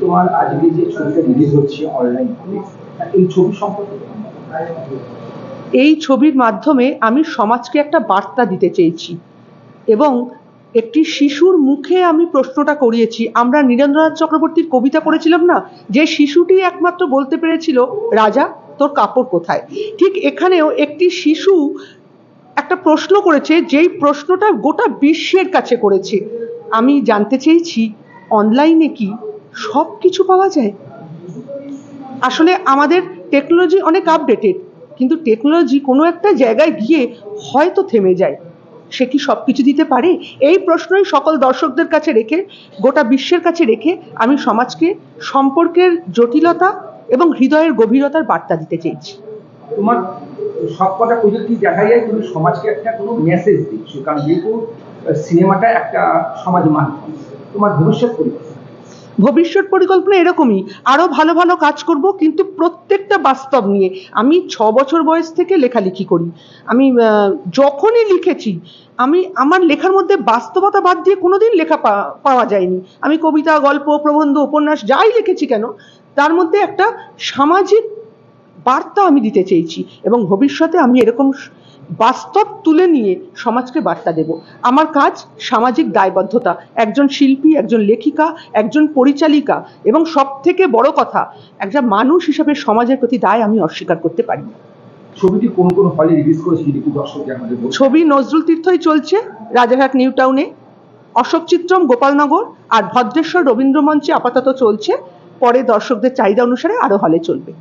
তোমার আজকে যে ছবিটা রিলিজ হচ্ছে অনলাইন এই ছবি সম্পর্কে এই ছবির মাধ্যমে আমি সমাজকে একটা বার্তা দিতে চেয়েছি এবং একটি শিশুর মুখে আমি প্রশ্নটা করিয়েছি। আমরা নীরেন্দ্রনাথ চক্রবর্তীর কবিতা পড়েছিলাম না? যে শিশুটি একমাত্র বলতে পেরেছিল, রাজা, তোর কাপড় কোথায়? ঠিক এখানেও একটি শিশু একটা প্রশ্ন করেছে, যেই প্রশ্নটা গোটা বিশ্বের কাছে করেছে। আমি জানতে চেয়েছি, অনলাইনে কি সব কিছু পাওয়া যায়। আসলে আমাদের টেকনোলজি অনেক আপডেটেড কিন্তু টেকনোলজি কোনো একটা জায়গায় গিয়ে হয়তো থেমে যায়। সে কি সব কিছু দিতে পারে? এই প্রশ্নই সকল দর্শকদের কাছে রেখে, গোটা বিশ্বের কাছে রেখে আমি সমাজকে সম্পর্কের জটিলতা এবং হৃদয়ের গভীরতার বার্তা দিতে চেয়েছি। তোমার সবকটা প্রযুক্তি দেখা যায়, তুমি সমাজকে একটা কোনো মেসেজ দিচ্ছ, কারণ যেহেতু সিনেমাটা একটা সমাজ মাধ্যম, তোমার ভবিষ্যৎ ভবিষ্যৎ পরিকল্পনা এরকমই। আরও ভালো ভালো কাজ করব, কিন্তু প্রত্যেকটা বাস্তব নিয়ে। আমি ছ বছর বয়স থেকে লেখালেখি করি। আমি যখনই লিখেছি, আমি, আমার লেখার মধ্যে বাস্তবতা বাদ দিয়ে কোনোদিন লেখা পাওয়া যায়নি। আমি কবিতা, গল্প, প্রবন্ধ, উপন্যাস যাই লিখেছি কেন, তার মধ্যে একটা সামাজিক বার্তা আমি দিতে চেয়েছি। এবং ভবিষ্যতে আমি এরকম বাস্তব তুলে নিয়ে সমাজকে বার্তা দেব। আমার কাজ সামাজিক দায়বদ্ধতা একজন শিল্পী একজন লেখিকা একজন পরিচালিকা এবং সব থেকে বড় কথা একজন মানুষ হিসেবে সমাজের প্রতি দায় আমি অস্বীকার করতে পারি। না। ছবিটি কোন কোন হলে রিলিজ করেছে ছবি নজরুল তীর্থই চলছে রাজারহাট নিউ টাউনে অশোক চিত্রম গোপালনগর আর ভদ্রেশ্বর রবীন্দ্র মঞ্চে আপাতত চলছে। পরে দর্শকদের চাহিদা অনুসারে আরও হলে চলবে।